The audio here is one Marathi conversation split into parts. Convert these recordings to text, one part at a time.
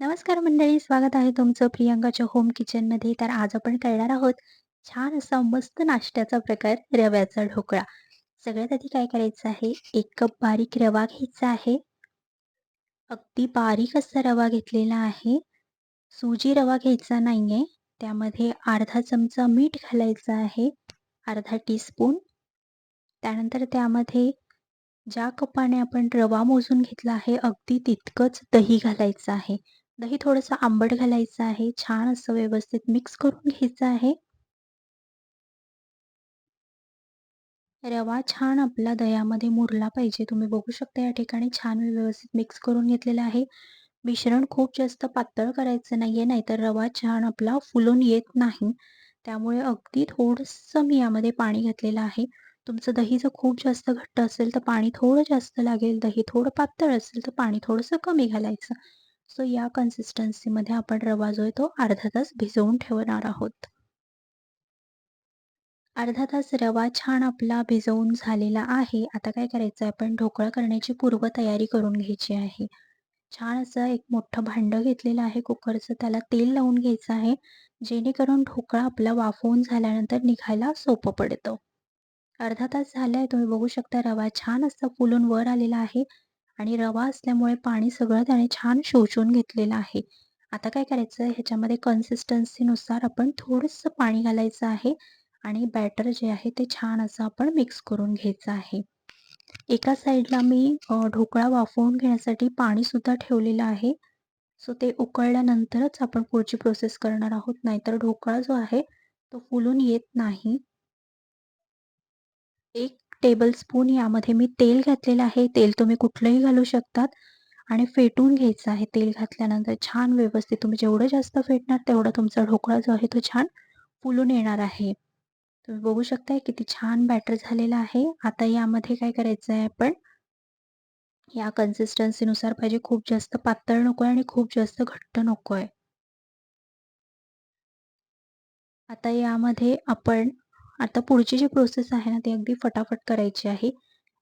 नमस्कार मंडळी, स्वागत आहे तुमचं प्रियंकाच्या होम किचनमध्ये. तर आज आपण करणार आहोत छान असा मस्त नाश्त्याचा प्रकार रव्याचा ढोकळा. सगळ्यात आधी काय करायचं आहे, एक कप बारीक रवा घ्यायचा आहे. अगदी बारीक असा रवा घेतलेला आहे. सुजी रवा घ्यायचा नाहीये. त्यामध्ये अर्धा चमचा मीठ घालायचं आहे, अर्धा टीस्पून. त्यानंतर त्यामध्ये ज्या कपाने आपण रवा मोजून घेतला आहे, अगदी तितकंच दही घालायचं आहे. दही थोडंसं आंबट घालायचं आहे. छान असं व्यवस्थित मिक्स करून घ्यायचं आहे. रवा छान आपला दह्यामध्ये मुरला पाहिजे. तुम्ही बघू शकता या ठिकाणी छान मी व्यवस्थित मिक्स करून घेतलेलं आहे. मिश्रण खूप जास्त पातळ करायचं नाहीये, नाहीतर रवा छान आपला फुलून येत नाही. त्यामुळे अगदी थोडंसं मी यामध्ये पाणी घातलेलं आहे. तुमचं दही जर खूप जास्त घट्ट असेल, तर पाणी थोडं जास्त लागेल. दही थोडं पातळ असेल, तर पाणी थोडंसं कमी घालायचं. सो या कन्सिस्टन्सीमध्ये आपण रवा जो आहे तो अर्धा तास भिजवून ठेवणार आहोत. अर्धा तास रवा छान आपला भिजवून झालेला आहे. आता काय करायचं आहे, आपण ढोकळा करण्याची पूर्वतयारी करून घ्यायची आहे. छान असं एक मोठं भांडं घेतलेलं आहे कुकरचं, त्याला तेल लावून घ्यायचं आहे, जेणेकरून ढोकळा आपला वाफवून झाल्यानंतर निघायला सोपं पडतं. अर्धा तास झालाय, तुम्ही बघू शकता रवा छान असा फुलून वर आलेला आहे आणि रवा असल्यामुळे पाणी सगळं त्याने छान शोषून घेतलेलं आहे. आता काय करायचं आहे, ह्याच्यामध्ये कन्सिस्टन्सीनुसार आपण थोडंसं पाणी घालायचं आहे आणि बॅटर जे आहे ते छान असं आपण मिक्स करून घ्यायचं आहे. एका साईडला मी ढोकळा वाफवून घेण्यासाठी पाणीसुद्धा ठेवलेलं आहे. सो ते उकळल्यानंतरच आपण पुढची प्रोसेस करणार आहोत, नाहीतर ढोकळा जो आहे तो फुलून येत नाही. एक टेबलस्पून यामध्ये मी तेल घातलेलं आहे. तेल तुम्ही कुठलंही घालू शकतात आणि फेटून घ्यायचं आहे तेल घातल्यानंतर छान व्यवस्थित. तुम्ही जेवढं जास्त फेटणार तेवढा तुमचा ढोकळा जो आहे तो छान फुलून येणार आहे. तुम्ही बघू शकताय किती छान बॅटर झालेला आहे. आता यामध्ये काय करायचं आहे आपण या कन्सिस्टन्सीनुसार पाहिजे. खूप जास्त पातळ नको आहे आणि खूप जास्त घट्ट नको आहे. आता यामध्ये आपण आता पुढची जी प्रोसेस आहे ना, ती अगदी फटाफट करायची आहे.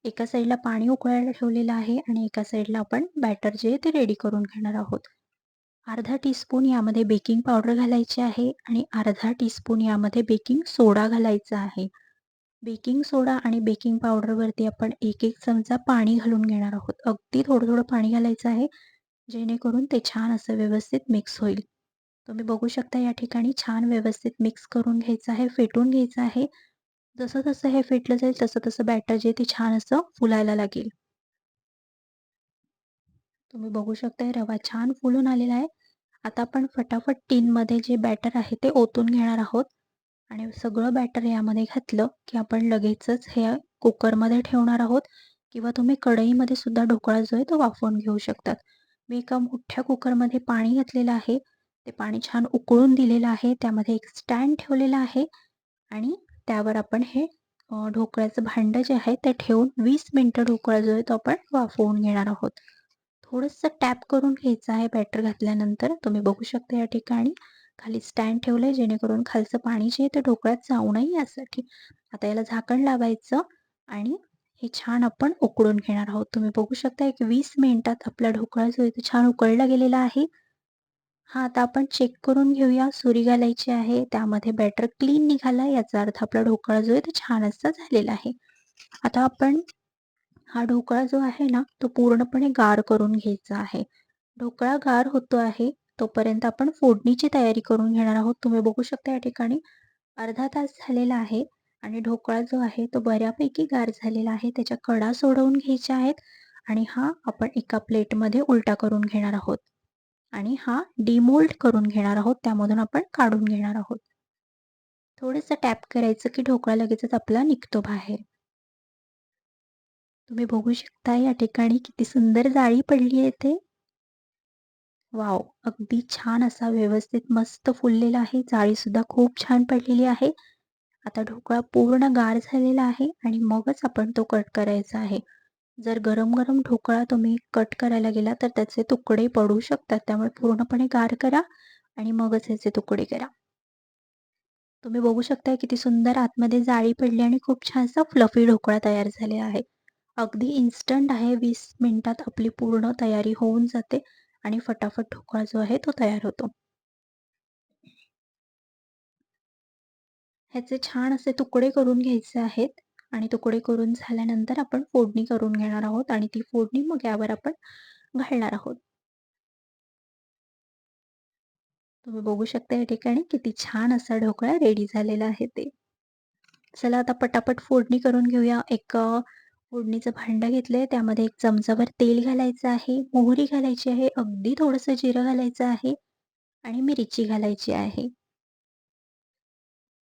एका साईडला पाणी उकळायला ठेवलेलं आहे आणि एका साईडला आपण बॅटर जे आहे ते रेडी करून घेणार आहोत. अर्धा टीस्पून यामध्ये बेकिंग पावडर घालायची आहे आणि अर्धा टीस्पून यामध्ये बेकिंग सोडा घालायचा आहे. बेकिंग सोडा आणि बेकिंग पावडरवरती आपण 1-1 चमचा पाणी घालून घेणार आहोत. अगदी थोडं-थोडं पाणी घालायचं आहे, जेणेकरून ते छान असं व्यवस्थित मिक्स होईल. तुम्ही बघू शकता या ठिकाणी छान व्यवस्थित मिक्स करून घ्यायचं आहे, फेटून घ्यायचं आहे. जसं-जसं हे फेटलं जाईल तसं-तसं बॅटर जे ते छान असं फुलायला लागेल. तुम्ही बघू शकता रवा छान फुलून आलेला आहे. आता आपण फटाफट टीनमध्ये जे बॅटर आहे ते ओतून घेणार आहोत आणि सगळं बॅटर यामध्ये घातलं, की आपण लगेचच हे कुकरमध्ये ठेवणार आहोत किंवा तुम्ही कढईमध्ये सुद्धा ढोकळा जो आहे तो वाफवून घेऊ शकतात. मी एका मोठ्या कुकरमध्ये पाणी घातलेलं आहे. ते पाणी छान उकळून दिलेलं आहे. त्यामध्ये एक स्टँड ठेवलेला आहे आणि त्यावर आपण हे ढोकळ्याचं भांडं जे आहे ते ठेवून वीस मिनटं ढोकळा जो आहे तो आपण वाफवून घेणार आहोत. थोडंसं टॅप करून घ्यायचं आहे बॅटर घातल्यानंतर. तुम्ही बघू शकता या ठिकाणी खाली स्टँड ठेवलंय जेणेकरून खालचं पाणी जे आहे ते ढोकळ्यात जाऊ नये यासाठी. आता याला झाकण लावायचं आणि हे छान आपण उकळून घेणार आहोत. तुम्ही बघू शकता एक वीस मिनिटात आपला ढोकळा जो आहे तो छान उकळला गेलेला आहे. हां, आता आपण चेक करून घेऊया. सुरी घालायची आहे. त्यामध्ये बॅटर क्लीन निघाला याचा अर्थ आपला ढोकळा जो आहे तो छान असा झालेला आहे. आता आपण हा ढोकळा जो आहे ना, तो पूर्णपणे गार करून घ्यायचा आहे. ढोकळा गार होतो आहे, तोपर्यंत आपण फोडणीची तयारी करून घेणार आहोत. तुम्ही बघू शकता या ठिकाणी अर्धा तास झालेला आहे आणि ढोकळा जो आहे तो बऱ्यापैकी गार झालेला आहे. त्याच्या कडा सोडवून घ्यायच्या आहेत आणि हा आपण एका प्लेटमध्ये उलटा करून घेणार आहोत आणि हा डिमोल्ड करून घेणार आहोत. त्यामधून आपण काढून घेणार आहोत. थोडंसं टॅप करायचं, की ढोकळा लगेचच आपला निघतो बाहेर. तुम्ही बघू शकता या ठिकाणी किती सुंदर जाळी पडली आहे ते वाव अगदी छान असा व्यवस्थित मस्त फुललेला आहे. जाळी सुद्धा खूप छान पडलेली आहे. आता ढोकळा पूर्ण गार झालेला आहे आणि मगच आपण तो कट करायचा आहे. जर गरम-गरम ढोकळा तुम्ही कट करायला गेला तर त्याचे तुकडे पडू शकतात. त्यामुळे पूर्णपणे गार करा आणि मगच ह्याचे तुकडे करा. तुम्ही बघू शकता किती सुंदर आतमध्ये जाळी पडली आणि खूप छानसा फ्लफी ढोकळा तयार झालेला आहे. अगदी इन्स्टंट आहे. वीस मिनिटात आपली पूर्ण तयारी होऊन जाते आणि फटाफट ढोकळा जो आहे तो तयार होतो. ह्याचे छान असे तुकडे करून घ्यायचे आहेत आणि तुकडे करून झाल्यानंतर आपण फोडणी करून घेणार आहोत आणि ती फोडणी मग यावर आपण घालणार आहोत. तुम्ही बघू शकता या ठिकाणी किती छान असा ढोकळा रेडी झालेला आहे ते. चला आता पटापट फोडणी करून घेऊया. एक फोडणीचं भांडं घेतलंय त्यामध्ये एक चमचाभर तेल घालायचं आहे, मोहरी घालायची आहे, अगदी थोडंसं जिरं घालायचं आहे आणि मिरची घालायची आहे.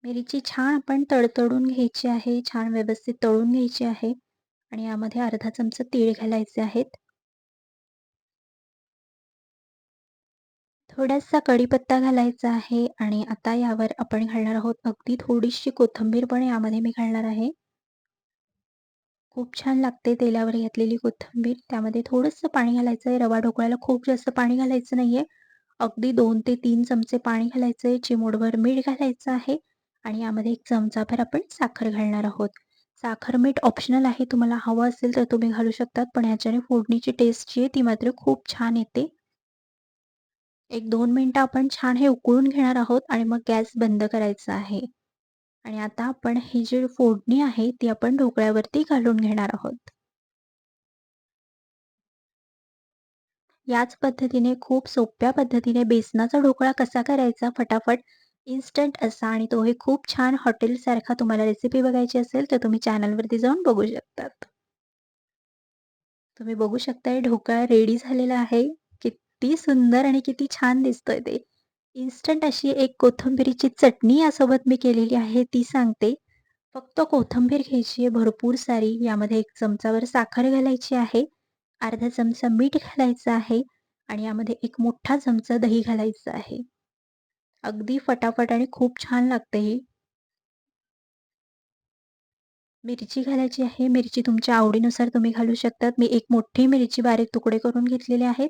मिरची छान आपण तडतडून घ्यायची आहे, छान व्यवस्थित तळून घ्यायची आहे आणि यामध्ये अर्धा चमचा तीळ घालायचे आहेत. थोडासा कढीपत्ता घालायचा आहे आणि आता यावर आपण घालणार आहोत अगदी थोडीशी कोथंबीर पण यामध्ये मी घालणार आहे. खूप छान लागते तेलावर घातलेली कोथिंबीर. त्यामध्ये थोडंसं पाणी घालायचं आहे. रवा ढोकळ्याला खूप जास्त पाणी घालायचं नाहीये. अगदी दोन ते तीन चमचे पाणी घालायचं आहे. चिमूडभर मीठ घालायचं आहे आणि यामध्ये एक चमचाभर आपण साखर घालणार आहोत. साखर, मीठ ऑप्शनल आहे. तुम्हाला हवं असेल तर तुम्ही घालू शकतात. पण ह्याच्याने फोडणीची टेस्ट जी आहे ती मात्र खूप छान येते. एक दोन मिनिटं आपण छान हे उकळून घेणार आहोत आणि मग गॅस बंद करायचा आहे. आणि आता आपण ही जी फोडणी आहे ती आपण ढोकळ्यावरती घालून घेणार आहोत. याच पद्धतीने खूप सोप्या पद्धतीने बेसनाचा ढोकळा कसा करायचा फटाफट इन्स्टंट असा आणि तोही खूप छान हॉटेलसारखा तुम्हाला रेसिपी बघायची असेल तर तुम्ही चॅनलवरती जाऊन बघू शकतात. तुम्ही बघू शकताय ढोकळा रेडी झालेला आहे. किती सुंदर आणि किती छान दिसतोय ते. इन्स्टंट अशी एक कोथिंबीरीची चटणी यासोबत मी केलेली आहे ती सांगते. फक्त कोथिंबीर घ्यायची आहे भरपूर सारी. यामध्ये एक चमचावर साखर घालायची आहे. अर्धा चमचा मीठ घालायचं आहे आणि यामध्ये एक मोठा चमचा दही घालायचं आहे. अगदी फटाफट आणि खूप छान लागते ही. मिरची घालायची आहे. मिरची तुमच्या आवडीनुसार तुम्ही घालू शकतात. मी एक मोठी मिरची बारीक तुकडे करून घेतलेले आहेत.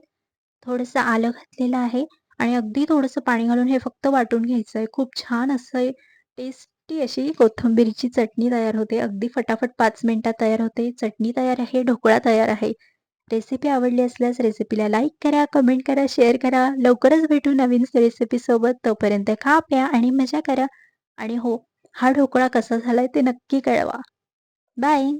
थोडंसं आलं घातलेलं आहे आणि अगदी थोडंसं पाणी घालून हे फक्त वाटून घ्यायचं आहे. खूप छान असं टेस्टी अशी कोथिंबीरची चटणी तयार होते. अगदी फटाफट पाच मिनिटात तयार होते. चटणी तयार आहे, ढोकळा तयार आहे. रेसिपी आवडली असल्यास रेसिपीला लाईक करा, कमेंट करा, शेअर करा. लवकरच भेटू नवीन रेसिपीसोबत. तोपर्यंत खा, प्या आणि मजा करा. आणि हो, हा ढोकळा कसा झालाय ते नक्की कळवा. बाय.